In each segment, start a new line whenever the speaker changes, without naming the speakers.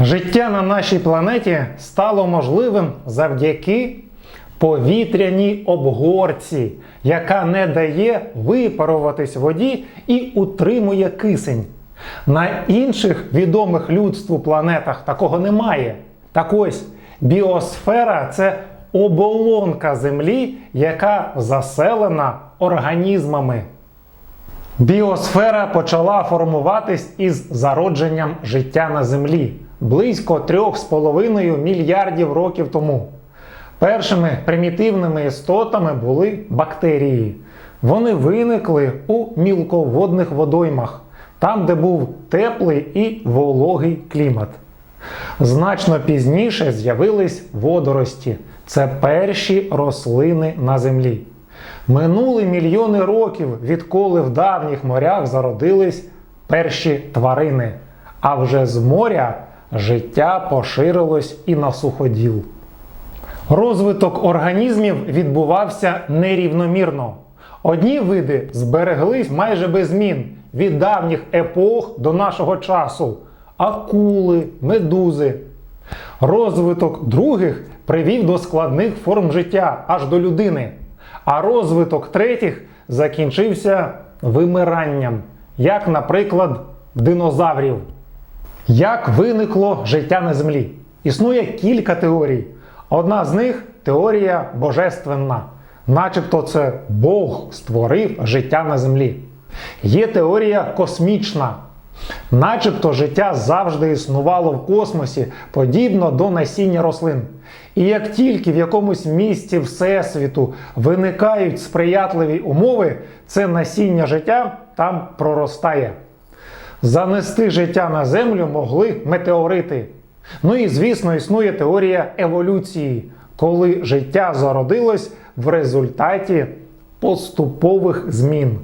Життя на нашій планеті стало можливим завдяки повітряній обгорці, яка не дає випаруватись воді і утримує кисень. На інших відомих людству планетах такого немає. Так ось біосфера це оболонка Землі, яка заселена організмами. Біосфера почала формуватись із зародженням життя на Землі близько 3,5 мільярдів років тому. Першими примітивними істотами були бактерії. Вони виникли у мілководних водоймах, там, де був теплий і вологий клімат. Значно пізніше з'явились водорості. Це перші рослини на землі. Минули мільйони років, відколи в давніх морях зародились перші тварини, а вже з моря життя поширилось і на суходіл. Розвиток організмів відбувався нерівномірно. Одні види збереглись майже без змін від давніх епох до нашого часу акули, медузи. Розвиток других привів до складних форм життя аж до людини. А розвиток третіх закінчився вимиранням, як, наприклад, динозаврів. Як виникло життя на землі? Існує кілька теорій. Одна з них теорія божественна, начебто це Бог створив життя на землі. Є теорія космічна, начебто життя завжди існувало в космосі, подібно до насіння рослин. І як тільки в якомусь місці Всесвіту виникають сприятливі умови, це насіння життя там проростає. Занести життя на землю могли метеорити. Ну і, звісно, існує теорія еволюції, коли життя зародилось в результаті поступових змін.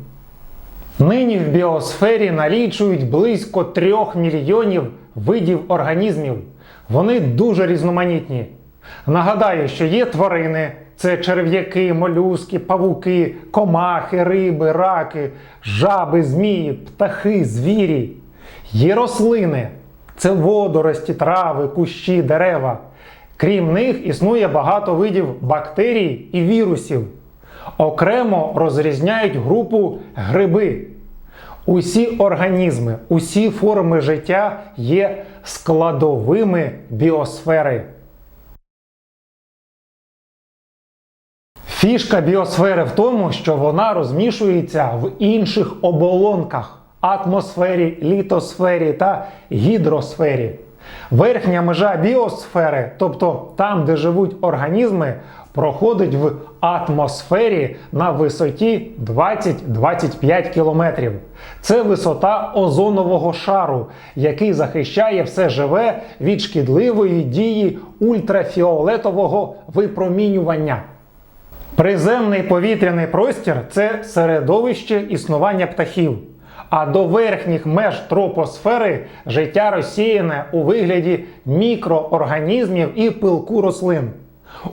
Нині в біосфері налічують близько трьох мільйонів видів організмів. Вони дуже різноманітні. Нагадаю, що є тварини, це черв'яки, молюски, павуки, комахи, риби, раки, жаби, змії, птахи, звірі. Є рослини, це водорості, трави, кущі, дерева. Крім них, існує багато видів бактерій і вірусів. Окремо розрізняють групу гриби. Усі організми, усі форми життя є складовими біосфери. Фішка біосфери в тому, що вона розмішується в інших оболонках атмосфері, літосфері та гідросфері. Верхня межа біосфери, тобто там, де живуть організми, проходить в атмосфері на висоті 20-25 кілометрів. Це висота озонового шару, який захищає все живе від шкідливої дії ультрафіолетового випромінювання. Приземний повітряний простір це середовище існування птахів. А до верхніх меж тропосфери життя розсіяне у вигляді мікроорганізмів і пилку рослин.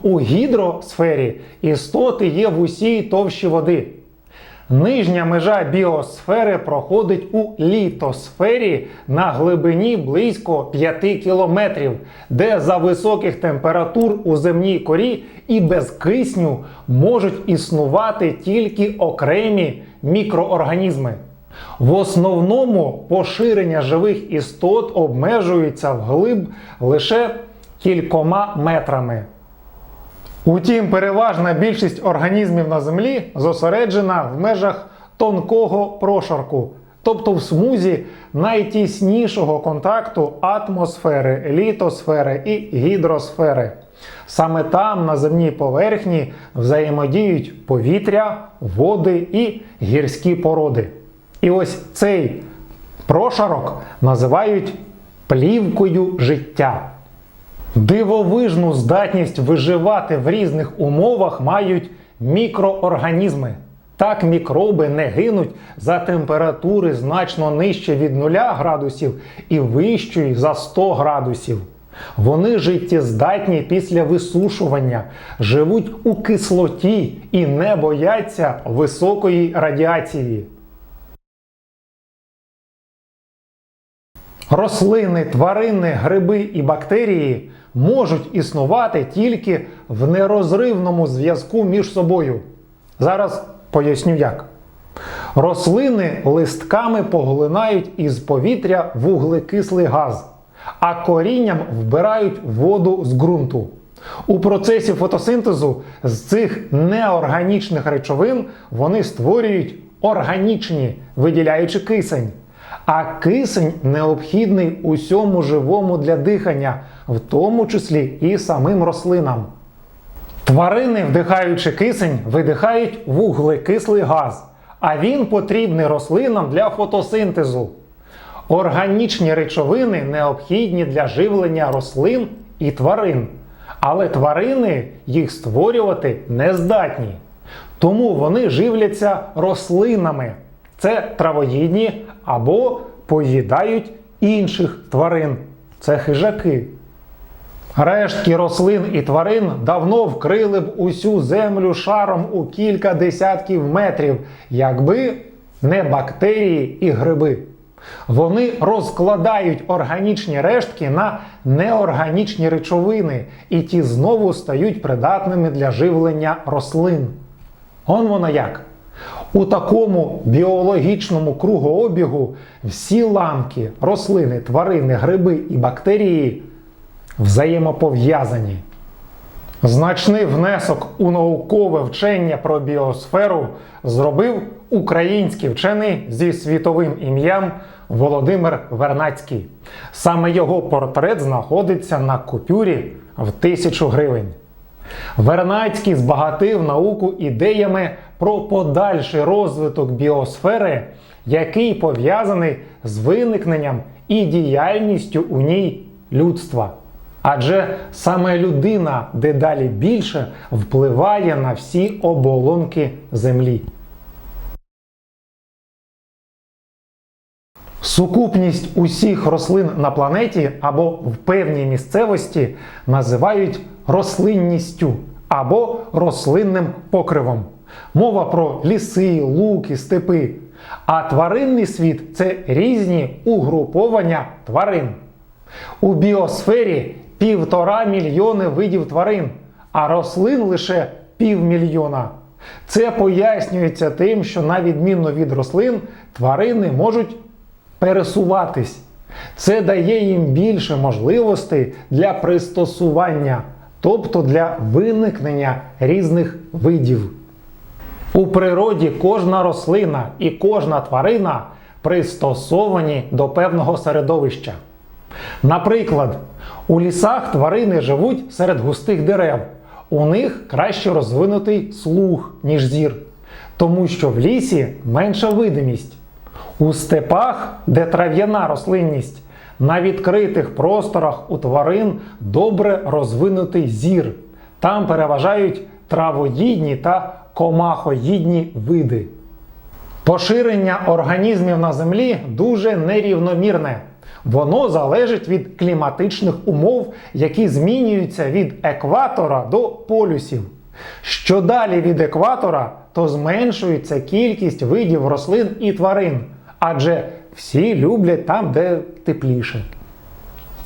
У гідросфері істоти є в усій товщі води. Нижня межа біосфери проходить у літосфері на глибині близько 5 кілометрів, де за високих температур у земній корі і без кисню можуть існувати тільки окремі мікроорганізми. В основному поширення живих істот обмежується вглиб лише кількома метрами. Утім, переважна більшість організмів на Землі зосереджена в межах тонкого прошарку, тобто в смузі найтіснішого контакту атмосфери, літосфери і гідросфери. Саме там, на земній поверхні, взаємодіють повітря, води і гірські породи. І ось цей прошарок називають плівкою життя. Дивовижну здатність виживати в різних умовах мають мікроорганізми. Так мікроби не гинуть за температури значно нижче від 0 градусів і вищої за 100 градусів. Вони життєздатні після висушування, живуть у кислоті і не бояться високої радіації. Рослини, тварини, гриби і бактерії можуть існувати тільки в нерозривному зв'язку між собою. Зараз поясню як. Рослини листками поглинають із повітря вуглекислий газ, а корінням вбирають воду з ґрунту. У процесі фотосинтезу з цих неорганічних речовин вони створюють органічні, виділяючи кисень. А кисень необхідний усьому живому для дихання, в тому числі і самим рослинам. Тварини, вдихаючи кисень, видихають вуглекислий газ, а він потрібний рослинам для фотосинтезу. Органічні речовини необхідні для живлення рослин і тварин, але тварини їх створювати не здатні. Тому вони живляться рослинами. Це травоїдні або поїдають інших тварин. Це хижаки. Рештки рослин і тварин давно вкрили б усю землю шаром у кілька десятків метрів, якби не бактерії і гриби. Вони розкладають органічні рештки на неорганічні речовини, і ті знову стають придатними для живлення рослин. Он воно як. У такому біологічному кругообігу всі ламки, рослини, тварини, гриби і бактерії взаємопов'язані. Значний внесок у наукове вчення про біосферу зробив український вчений зі світовим ім'ям Володимир Вернацький. Саме його портрет знаходиться на купюрі в тисячу гривень. Вернацький збагатив науку ідеями про подальший розвиток біосфери, який пов'язаний з виникненням і діяльністю у ній людства. Адже саме людина дедалі більше впливає на всі оболонки Землі. Сукупність усіх рослин на планеті або в певній місцевості називають рослинністю або рослинним покривом. Мова про ліси, луки, степи. А тваринний світ це різні угруповання тварин. У біосфері півтора мільйони видів тварин, а рослин лише півмільйона. Це пояснюється тим, що на відміну від рослин, тварини можуть пересуватись. Це дає їм більше можливостей для пристосування, тобто для виникнення різних видів. У природі кожна рослина і кожна тварина пристосовані до певного середовища. Наприклад, у лісах тварини живуть серед густих дерев. У них краще розвинутий слух, ніж зір, тому що в лісі менша видимість. У степах, де трав'яна рослинність, на відкритих просторах у тварин добре розвинутий зір. Там переважають травоїдні та комахоїдні види. Поширення організмів на землі дуже нерівномірне. Воно залежить від кліматичних умов, які змінюються від екватора до полюсів. Що далі від екватора, то зменшується кількість видів рослин і тварин, адже всі люблять там, де тепліше.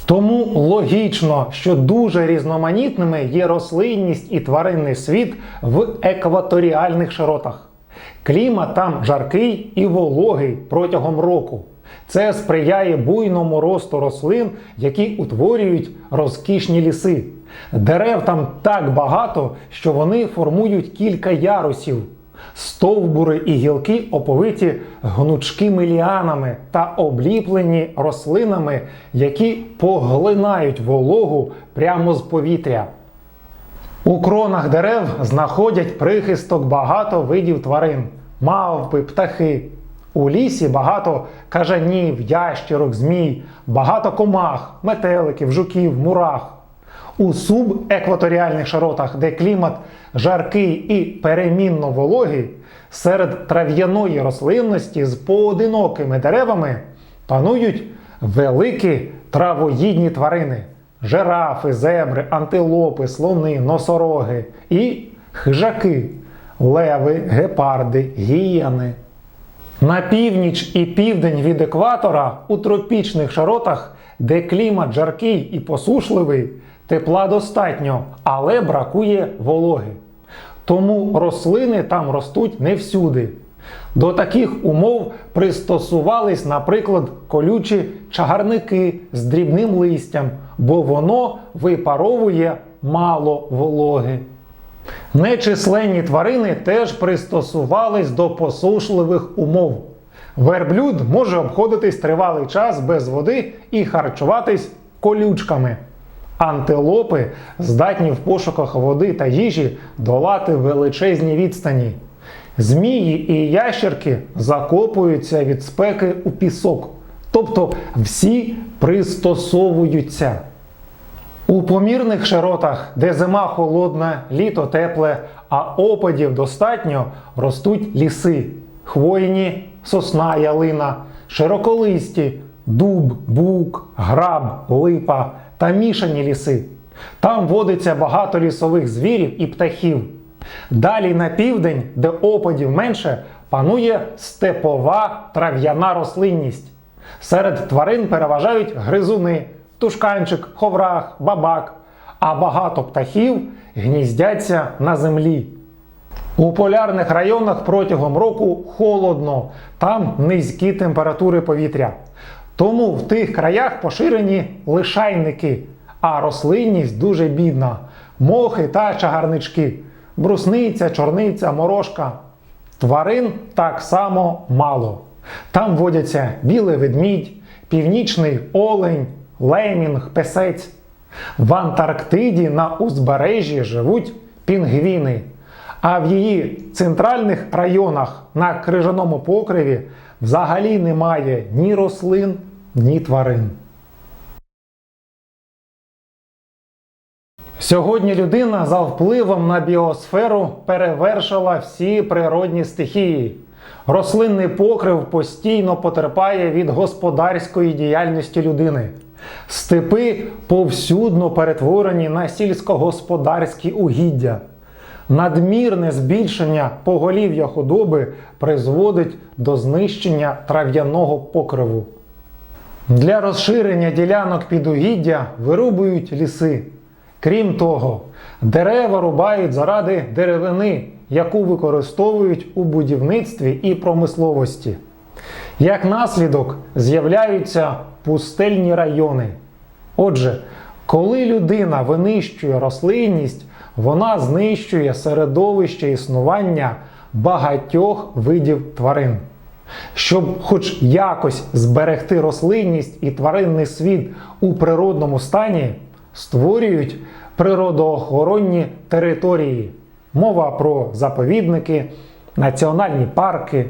Тому логічно, що дуже різноманітними є рослинність і тваринний світ в екваторіальних широтах. Клімат там жаркий і вологий протягом року. Це сприяє буйному росту рослин, які утворюють розкішні ліси. Дерев там так багато, що вони формують кілька ярусів. Стовбури і гілки оповиті гнучкими ліанами та обліплені рослинами, які поглинають вологу прямо з повітря. У кронах дерев знаходять прихисток багато видів тварин мавпи, птахи. У лісі багато кажанів, ящерок, змій, багато комах, метеликів, жуків, мурах. У субекваторіальних широтах, де клімат жаркий і перемінно вологий, серед трав'яної рослинності з поодинокими деревами панують великі травоїдні тварини жирафи, зебри, антилопи, слони, носороги і хижаки, леви, гепарди, гієни. На північ і південь від екватора у тропічних широтах, де клімат жаркий і посушливий, тепла достатньо, але бракує вологи. Тому рослини там ростуть не всюди. До таких умов пристосувались, наприклад, колючі чагарники з дрібним листям, бо воно випаровує мало вологи. Нечисленні тварини теж пристосувались до посушливих умов. Верблюд може обходитись тривалий час без води і харчуватись колючками. Антилопи здатні в пошуках води та їжі долати величезні відстані. Змії і ящерки закопуються від спеки у пісок, тобто всі пристосовуються. У помірних широтах, де зима холодна, літо тепле, а опадів достатньо, ростуть ліси, хвойні, сосна, ялина, широколисті, дуб, бук, граб, липа та мішані ліси. Там водиться багато лісових звірів і птахів. Далі на південь, де опадів менше, панує степова трав'яна рослинність. Серед тварин переважають гризуни, тушканчик, ховрах, бабак, а багато птахів гніздяться на землі. У полярних районах протягом року холодно, там низькі температури повітря. Тому в тих краях поширені лишайники, а рослинність дуже бідна: мохи та чагарнички, брусниця, чорниця, морошка. Тварин так само мало. Там водяться білий ведмідь, північний олень, лемінг, песець. В Антарктиді на узбережжі живуть пінгвіни, а в її центральних районах на крижаному покриві взагалі немає ні рослин, ні тварин. Сьогодні людина за впливом на біосферу перевершила всі природні стихії. Рослинний покрив постійно потерпає від господарської діяльності людини. Степи повсюдно перетворені на сільськогосподарські угіддя. Надмірне збільшення поголів'я худоби призводить до знищення трав'яного покриву. Для розширення ділянок під угіддя вирубують ліси. Крім того, дерева рубають заради деревини, яку використовують у будівництві і промисловості. Як наслідок з'являються пустельні райони. Отже, коли людина винищує рослинність, вона знищує середовище існування багатьох видів тварин. Щоб хоч якось зберегти рослинність і тваринний світ у природному стані, створюють природоохоронні території. Мова про заповідники, національні парки.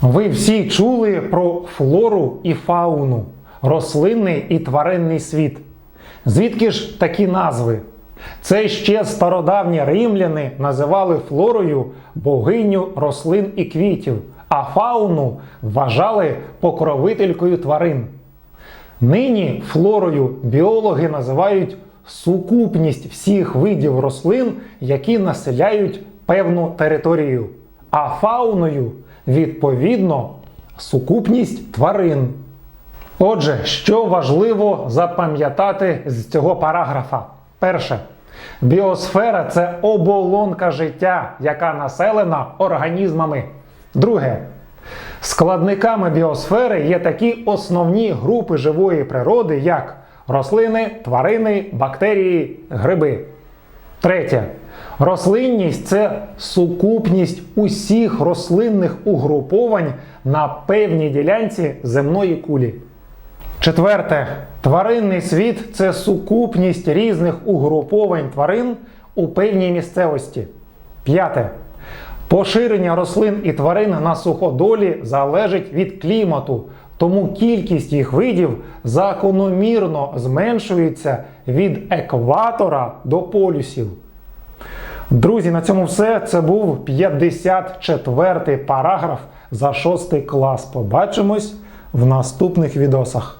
Ви всі чули про флору і фауну, рослинний і тваринний світ. Звідки ж такі назви? Це ще стародавні римляни називали флорою богиню рослин і квітів, а фауну вважали покровителькою тварин. Нині флорою біологи називають сукупність всіх видів рослин, які населяють певну територію, а фауною відповідно сукупність тварин. Отже, що важливо запам'ятати з цього параграфа? Перше. Біосфера це оболонка життя, яка населена організмами. Друге. Складниками біосфери є такі основні групи живої природи, як рослини, тварини, бактерії, гриби. Третє. Рослинність це сукупність усіх рослинних угруповань на певній ділянці земної кулі. Четверте. Тваринний світ це сукупність різних угруповань тварин у певній місцевості. П'яте. Поширення рослин і тварин на суходолі залежить від клімату, тому кількість їх видів закономірно зменшується від екватора до полюсів. Друзі, на цьому все. Це був 54-й параграф за 6 клас. Побачимось в наступних відосах.